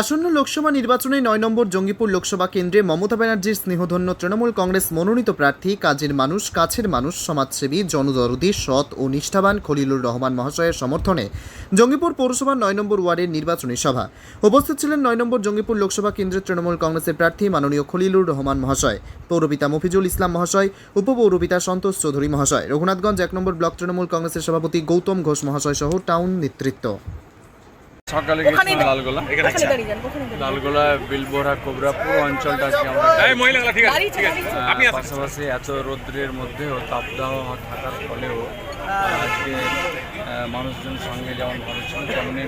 আসন্ন লোকসভা নির্বাচনে নয় নম্বর জঙ্গিপুর লোকসভা কেন্দ্রে মমতা ব্যানার্জির স্নেহধন্য তৃণমূল কংগ্রেস মনোনীত প্রার্থী, কাজের মানুষ, কাছের মানুষ, সমাজসেবী, জনদরদি, সৎ ও নিষ্ঠাবান খলিলুর রহমান মহাশয়ের সমর্থনে জঙ্গিপুর পৌরসভার নয় নম্বর ওয়ার্ডের নির্বাচনী সভা। উপস্থিত ছিলেন নয় নম্বর জঙ্গিপুর লোকসভা কেন্দ্রের তৃণমূল কংগ্রেসের প্রার্থী মাননীয় খলিলুর রহমান মহাশয়, পৌরপিতা মফিজুল ইসলাম মহাশয়, উপপৌরপিতা সন্তোষ চৌধুরী মহাশয়। রঘুনাথগঞ্জ এক নম্বর ব্লক তৃণমূল কংগ্রেসের সভাপতি গৌতম ঘোষ মহাশয় সহ টাউন নেতৃত্ব। সকালে গেছিলাম লালগোলা। লালগোলা বিলবোরা কোবরা পুরো অঞ্চলটা আজকে আমরা পাশাপাশি এত রৌদ্রের মধ্যেও তাপদাহ থাকার ফলেও আজকে মানুষজন সঙ্গে যেমন ভালো ছিল তেমনি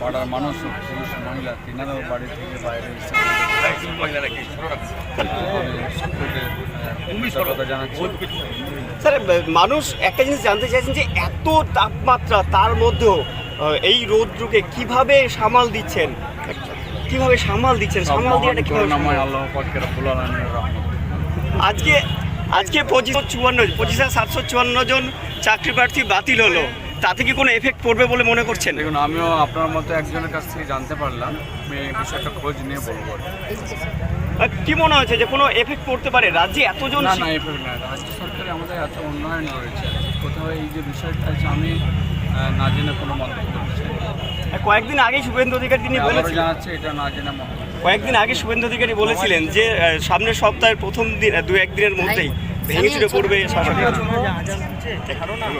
পাড়ার মানুষ পুরুষ মহিলা তিনারাও বাড়ি থেকে বাইরে কথা জানাচ্ছি। স্যার মানুষ একটা জিনিস জানতে চাইছেন যে এত তাপমাত্রা তার মধ্যেও এই রৌদ্রকে কীভাবে সামাল দিচ্ছেন? কীভাবে সামাল দিচ্ছেন? সামাল দিয়ে কীভাবে আজকে আজকে পঁচিশশো চুয়ান্ন পঁচিশ হাজার সাতশো চুয়ান্ন জন চাকরি প্রার্থী বাতিল হলো। তাতে কি কোনো এফেক্ট পড়বে বলে মনে করছেন? দেখুন আমিও আপনার মতো একজনের কাছ থেকে জানতে পারলাম। আমি এই বিষয়টা খোঁজ নিয়ে বলব। কি। মনে হচ্ছে যে কোনো এফেক্ট পড়তে পারে? রাজ্যে এতজন না না এভাবে না রাজ্য সরকারে আমাদের এত উন্নয়ন রয়েছে। কোথাও এই যে বিষয়টা আছে আমি না জেনে কোনো মন্তব্য করছি কয়েকদিন আগে শুভেন্দু অধিকারী তিনি আবারও বলেছিলেন। জানাচ্ছি এটা না জেনে কয়েকদিন আগে শুভেন্দু অধিকারী বলেছিলেন যে সামনের সপ্তাহের প্রথম দিন দু একদিনের মধ্যেই ভেঙে চুড়ে পড়বে শাসক